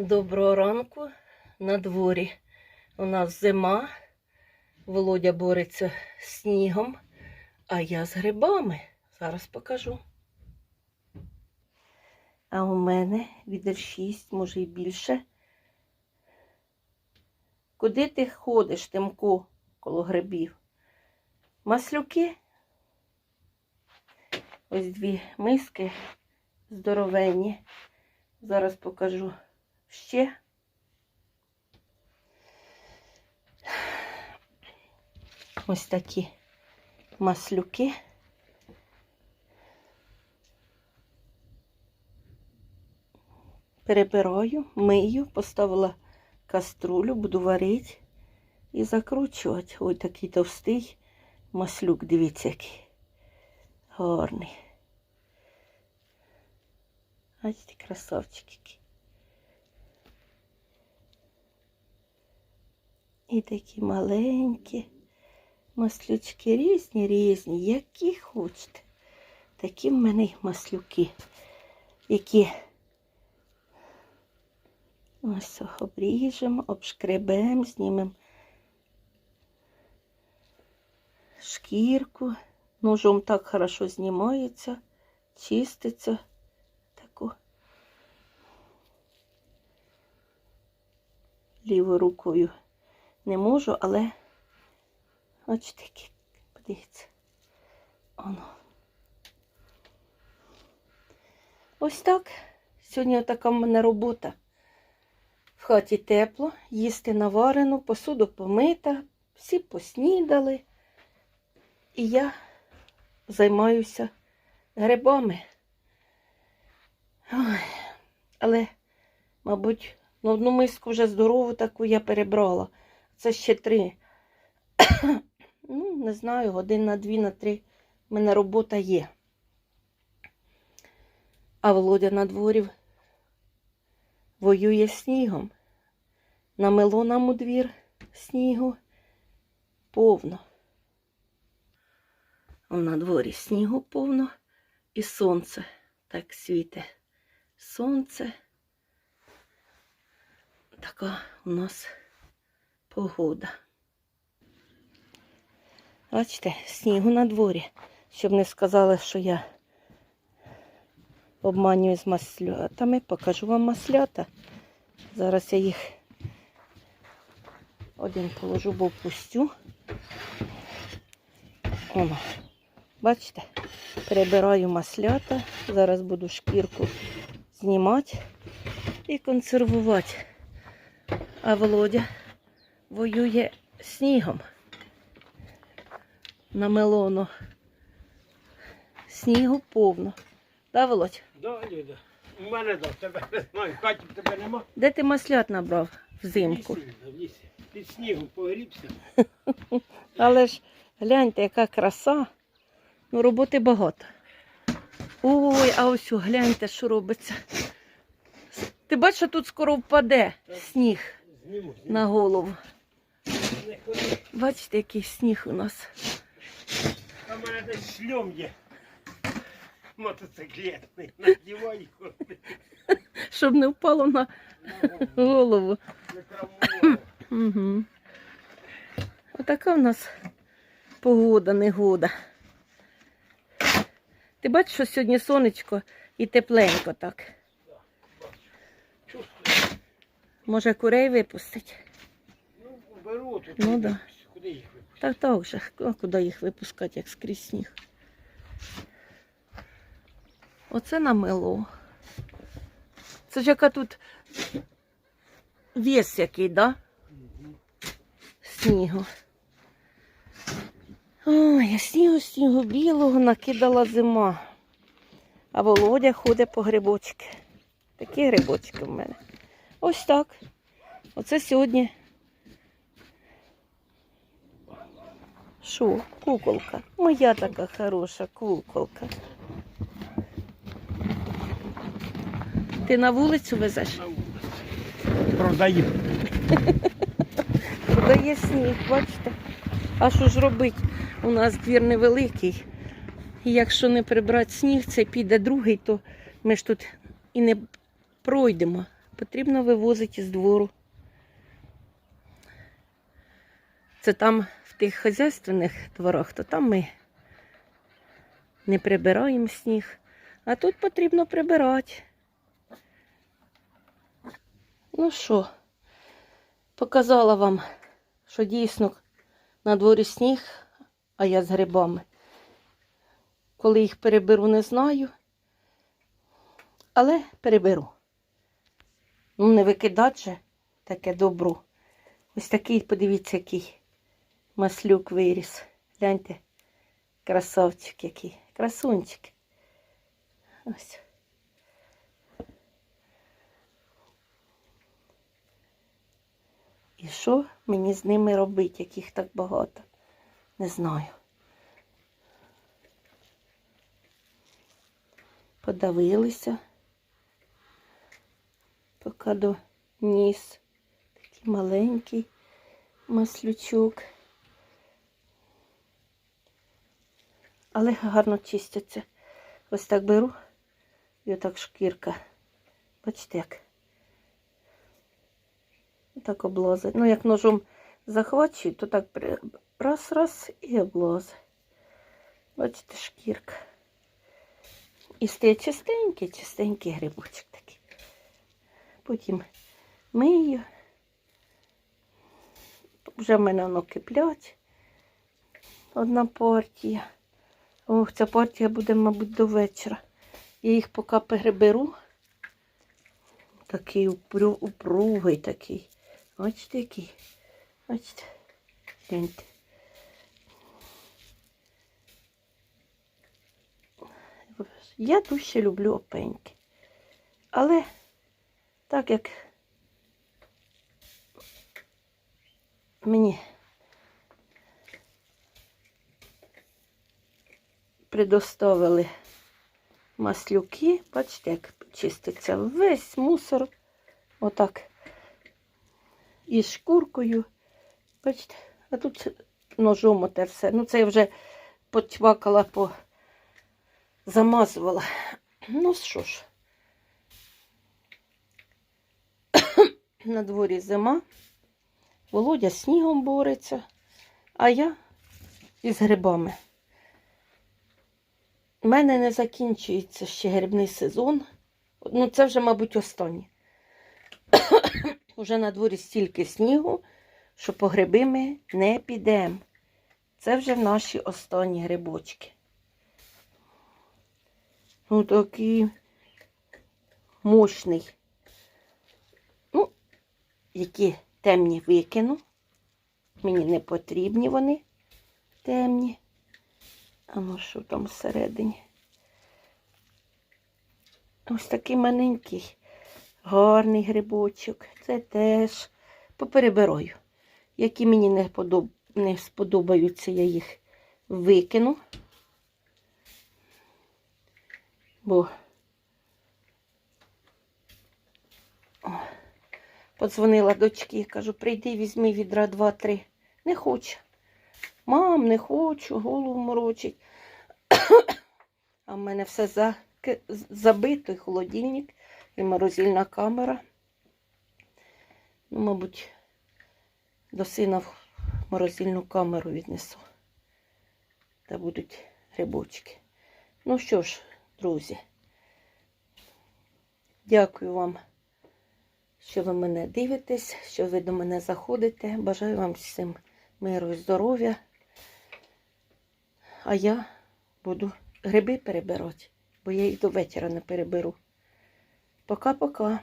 Доброго ранку на дворі. У нас зима. Володя бореться з снігом, а я з грибами. Зараз покажу. А у мене відер 6, може й більше. Куди ти ходиш, Тимко, коло грибів? Маслюки. Ось дві миски здоровенні. Зараз покажу ще. Ось такі маслюки. Перебираю, мию, поставила каструлю, буду варити і закручувати. Ой, такий товстий маслюк, дивіться, який гарний. Бачите, красавчик який. І такі маленькі маслючки різні, різні, які хочете. Такі в мене й маслюки, які ось обріжемо, обшкребемо, знімемо шкірку. Ножом так хорошо знімається, чиститься. Таку лівою рукою не можу, але ось такі, подивіться. Оно. Ось так. Сьогодні така в мене робота. В хаті тепло, їсти наварено, посуду помита, всі поснідали. І я займаюся грибами. Ой, але, мабуть, на одну миску вже здорову таку я перебрала. Це ще три. ну, не знаю, годин на дві, на три в мене робота є. А Володя на дворі воює снігом. Намело нам у двір снігу повно. На дворі снігу повно і сонце так світе. Сонце. Така у нас погода. Бачите, снігу на дворі, щоб не сказали, що я обманюю з маслятами. Покажу вам маслята. Зараз я їх один положу, бо пустю. Оно. Бачите, перебираю маслята. Зараз буду шкірку знімати і консервувати. А Володя воює снігом на мелону. Снігу повно. Да, Володь? Да, Люда. У мене да, тебе не знаю. В хаті в тебе нема. Де ти маслят набрав В взимку? лісі, в лісі. Під снігом погрібся. Але ж гляньте, яка краса. Ну, роботи багато. Ой, а ось гляньте, що робиться. Ти бачиш, що тут скоро впаде сніг Зніму, зніму. на голову. Бачите, який сніг у нас. А в мене десь шльом є. Мотоциклетний. Надівай ходи. Щоб не впало на голову. Угу. Отака в нас погода, негода. Ти бачиш, що сьогодні сонечко і тепленько так. Може, курей випустить? Ну, беру. Ну, да. Куди їх? Так так же, а куди їх випускати, як скрізь сніг. Оце намело. Це ж яка тут вес який, да? Снігу. Ой, а снігу, снігу білого накидала зима. А Володя ходить по грибочки. Такі грибочки в мене. Ось так. Оце сьогодні Що, куколка? Моя така хороша куколка. Ти на вулицю везеш? Продаю. Продає сніг, бачите? А що ж робить? У нас двір невеликий. І якщо не прибрати сніг, це піде другий, то ми ж тут і не пройдемо потрібно вивозити з двору. Це там тих хазяйственних дворах, то там ми не прибираємо сніг, а тут потрібно прибирати. Ну що, показала вам, що дійсно на дворі сніг, а я з грибами. Коли їх переберу, не знаю. Але переберу. Ну, не викидати же таке добро. Ось такий, подивіться, який маслюк виріс. Гляньте, красавчик який. Красунчик. Ось. І що мені з ними робити, яких так багато? Не знаю. Подавилися. Поки до ніс. Такий маленький маслючок. Але гарно чистяться. Ось так беру і отак шкірка. Бачите як. Так облазить. Ну, як ножом захвачую, то так раз-раз і облазить. Бачите, шкірка. І стає чистенький, чистенький грибочок такий. Потім мию. Вже в мене воно киплять. Одна партія. Ох, ця партія буде, мабуть, до вечора. Я їх поки переберу. Такий упругий такий. Бачите, який. Бачите. Гляньте. Я дужче люблю опеньки. Але так як мені предоставили маслюки, бачите, як чиститься весь мусор. Отак. Із шкуркою. Бачите, а тут ножом оте все. Ну, це я вже почвакала, по... замазувала. Ну що ж. На дворі зима. Володя снігом бореться, а я із грибами. У мене не закінчується ще грибний сезон. Ну, це вже, мабуть, останній. Уже на дворі стільки снігу, що по гриби ми не підемо. Це вже наші останні грибочки. Ну, такий мощний. Ну, які темні викину. Мені не потрібні вони темні. А ну що там всередині? Ось такий маленький, гарний грибочок. Це теж поперебираю. Які мені не, подоб... не сподобаються, я їх викину. Бо О, подзвонила дочки, кажу, прийди, візьми відра два-три. Не хоче. Мам, не хочу, голову морочить. А в мене все за... забито, і холодильник, і морозильна камера. Ну, мабуть, до сина в морозильну камеру віднесу. Та будуть грибочки. Ну що ж, друзі, дякую вам, що ви мене дивитесь, що ви до мене заходите. Бажаю вам всім миру і здоров'я. А я буду гриби перебирати, бо я їх до вечора не переберу. Пока-пока.